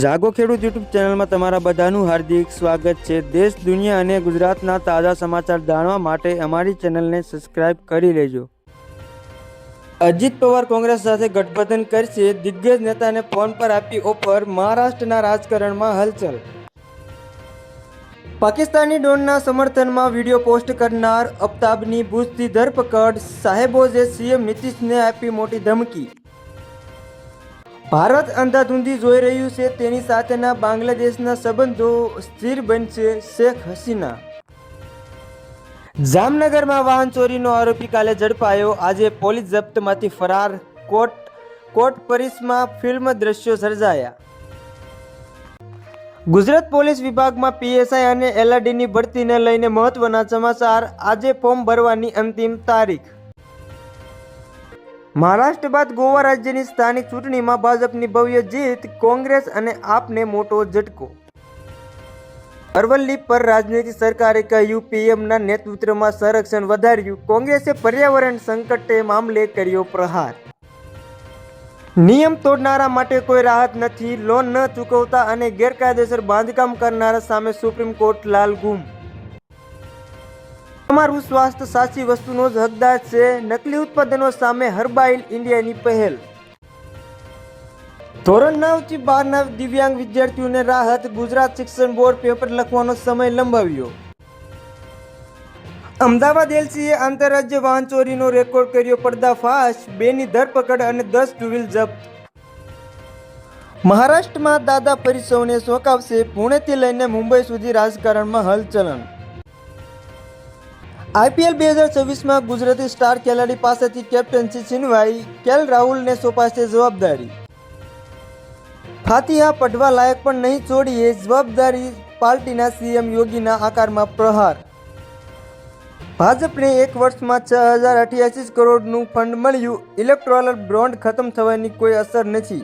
જાગો ખેડૂત યુટ્યુબ ચેનલમાં તમારા બધાનું હાર્દિક સ્વાગત છે. દેશ, દુનિયા અને ગુજરાતના તાજા સમાચાર જાણવા માટે અમારી ચેનલને સબસ્ક્રાઇબ કરી લેજો. અજીત પવાર કોંગ્રેસ સાથે ગઠબંધન કરશે. દિગ્ગજ નેતાને ફોન પર આપી ઓફર. મહારાષ્ટ્રના રાજકારણમાં હલચલ. પાકિસ્તાની ડોનના સમર્થનમાં વીડિયો પોસ્ટ કરનાર અફતાબની ભૂજથી ધરપકડ. સાહેબોઝે સીએમ નીતિશને આપી મોટી ધમકી. ભારત અંધાધૂંધી જોઈ રહ્યું છે, તેની સાથેના બાંગ્લાદેશના સંબંધો સ્થિર બનશે શેખ હસીના. જામનગરમાં વાહન ચોરીનો આરોપી કાલે ઝડપાયો. આજે પોલીસ જપ્તમાંથી ફરાર. કોટ કોટ પરિસમાં ફિલ્મ દ્રશ્યો સર્જાયા. ગુજરાત પોલીસ વિભાગમાં પીએસઆઈ અને એલઆરડીની ભરતીને લઈને મહત્વના સમાચાર. આજે ફોર્મ ભરવાની અંતિમ તારીખ. મહારાષ્ટ્ર બાદ ગોવા રાજ્યની સ્થાનિક ચૂંટણીમાં ભાજપની ભવ્ય જીત, કોંગ્રેસ અને આપને મોટો ઝટકો. અરવલ્લી પર રાજનીતિ સરકારે કહ્યું, પીએમના નેતૃત્વમાં સંરક્ષણ વધાર્યું. કોંગ્રેસે પર્યાવરણ સંકટે મામલે કર્યો પ્રહાર. નિયમ તોડનારા માટે કોઈ રાહત નથી, લોન ન ચૂકવતા અને ગેરકાયદેસર બાંધકામ કરનારા સામે સુપ્રીમ કોર્ટ લાલ ગુમ. તમારું સ્વાસ્થ્ય સાચી વસ્તુનો જ હકદાર છે. નકલી ઉત્પાદનો સામે હર્બાઇલ ઇન્ડિયાની પહેલ. ધોરણ નવથી બારના દિવ્યાંગ વિદ્યાર્થીઓને રાહત ગુજરાત શિક્ષણ બોર્ડ પેપર લખવાનો સમય લંબાવ્યો. અમદાવાદ એલસીએ આંતરરાજ્ય વાહન ચોરીનો રેકોર્ડ કર્યો પર્દાફાશ, બેની ધરપકડ અને દસ ટુ વ્હીલ જપ્ત. મહારાષ્ટ્રમાં દાદા પરિસવને શોકાવશે, પુણેથી લઈને મુંબઈ સુધી રાજકારણમાં હલચલન. આઈપીએલ બે હજાર છવ્વીસમાં ગુજરાતી સ્ટાર ખેલાડી પાસેથી કેપ્ટનશી છીનવાઈ કેલ રાહુલને સોંપાશે જવાબદારી. ફાતિહા પઢવા લાયક પણ નહીં છોડીએ જવાબદારી પાર્ટીના સીએમ યોગીના આકારમાં પ્રહાર. ભાજપને એક વર્ષમાં છ હજાર અઠ્યાસી કરોડનું ફંડ મળ્યું. ઇલેક્ટ્રોલર બોન્ડ ખતમ થવાની કોઈ અસર નથી.